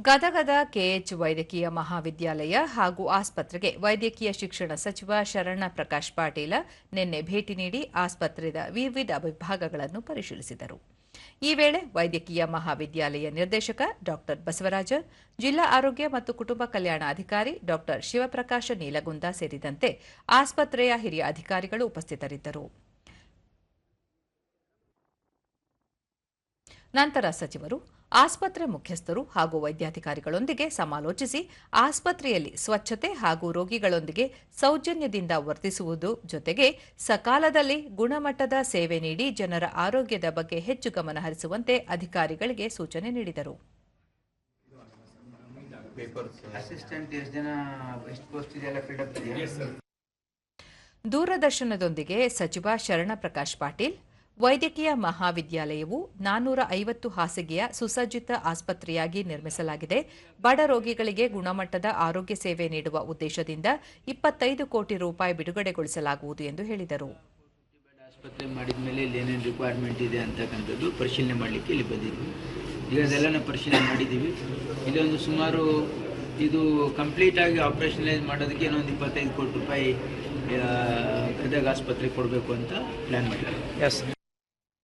ಗದಗದ K H ವೈದ್ಯಕೀಯ ಮಹಾವಿದ್ಯಾಲಯ ಹಾಗೂ ಆಸ್ಪತ್ರೆಗೆ ವೈದ್ಯಕೀಯ ಶಿಕ್ಷಣ ಸಚಿವ ಶರಣ ಪ್ರಕಾಶ್ ಪಾಟೀಲ ನಿನ್ನೆ ಭೇಟಿ ನೀಡಿ ಆಸ್ಪತ್ರೆಯ ವಿವಿಧ ವಿಭಾಗಗಳನ್ನು ಪರಿಶೀಲಿಸಿದರು. ಈ ವೇಳೆ ವೈದ್ಯಕೀಯ ಮಹಾವಿದ್ಯಾಲಯ ನಿರ್ದೇಶಕ ಡಾ. ಬಸವರಾಜ, ಜಿಲ್ಲಾ ಆರೋಗ್ಯ ಮತ್ತು ಕುಟುಂಬ ಕಲ್ಯಾಣ ಅಧಿಕಾರಿ ಡಾ. ಶಿವಪ್ರಕಾಶ ನೀಲಗುಂದ ಸೇರಿದಂತೆ ಆಸ್ಪತ್ರೆಯ ಹಿರಿಯ ಅಧಿಕಾರಿಗಳು ಉಪಸ್ಥಿತರಿದ್ದರು. ನಂತರ ಸಚಿವರು ಆಸ್ಪತ್ರೆ ಮುಖ್ಯಸ್ಥರು ಹಾಗೂ ವೈದ್ಯಾಧಿಕಾರಿಗಳೊಂದಿಗೆ ಸಮಾಲೋಚಿಸಿ ಆಸ್ಪತ್ರೆಯಲ್ಲಿ ಸ್ವಚ್ಛತೆ ಹಾಗೂ ರೋಗಿಗಳೊಂದಿಗೆ ಸೌಜನ್ಯದಿಂದ ವರ್ತಿಸುವುದು ಜೊತೆಗೆ ಸಕಾಲದಲ್ಲಿ ಗುಣಮಟ್ಟದ ಸೇವೆ ನೀಡಿ ಜನರ ಆರೋಗ್ಯದ ಬಗ್ಗೆ ಹೆಚ್ಚು ಗಮನ ಹರಿಸುವಂತೆ ಅಧಿಕಾರಿಗಳಿಗೆ ಸೂಚನೆ ನೀಡಿದರು. ಇದೆಯಾ? ದೂರದರ್ಶನದೊಂದಿಗೆ ಸಚಿವ ಶರಣಪ್ರಕಾಶ್ ಪಾಟೀಲ್ ವೈದ್ಯಕೀಯ ಮಹಾವಿದ್ಯಾಲಯವು ನಾನ್ನೂರ ಐವತ್ತು ಹಾಸಿಗೆಯ ಸುಸಜ್ಜಿತ ಆಸ್ಪತ್ರೆಯಾಗಿ ನಿರ್ಮಿಸಲಾಗಿದೆ. ಬಡ ರೋಗಿಗಳಿಗೆ ಗುಣಮಟ್ಟದ ಆರೋಗ್ಯ ಸೇವೆ ನೀಡುವ ಉದ್ದೇಶದಿಂದ ಇಪ್ಪತ್ತೈದು ಕೋಟಿ ರೂಪಾಯಿ ಬಿಡುಗಡೆಗೊಳಿಸಲಾಗುವುದು ಎಂದು ಹೇಳಿದರು. ಆಸ್ಪತ್ರೆ ಮಾಡಿದ ಮೇಲೆ ಇಲ್ಲಿ ಏನೇನು ರಿಕ್ವೈರ್ಮೆಂಟ್ ಇದೆ ಅಂತಕ್ಕಂಥದ್ದು ಪರಿಶೀಲನೆ ಮಾಡಲಿಕ್ಕೆ ಇಲ್ಲಿ ಬಂದಿದ್ವಿ. ಈಗ ಅದೆಲ್ಲನ ಪರಿಶೀಲನೆ ಮಾಡಿದ್ದೀವಿ. ಇಲ್ಲೊಂದು ಸುಮಾರು ಇದು ಕಂಪ್ಲೀಟ್ ಆಗಿ ಆಪರೇಷನಲೈಸ್ ಮಾಡೋದಕ್ಕೆ ಇನ್ನೊಂದು ಇಪ್ಪತ್ತೈದು ಕೋಟಿ ರೂಪಾಯಿ ಗದಗ ಆಸ್ಪತ್ರೆ ಕೊಡಬೇಕು ಅಂತ ಪ್ಲ್ಯಾನ್ ಮಾಡಿದ್ದಾರೆ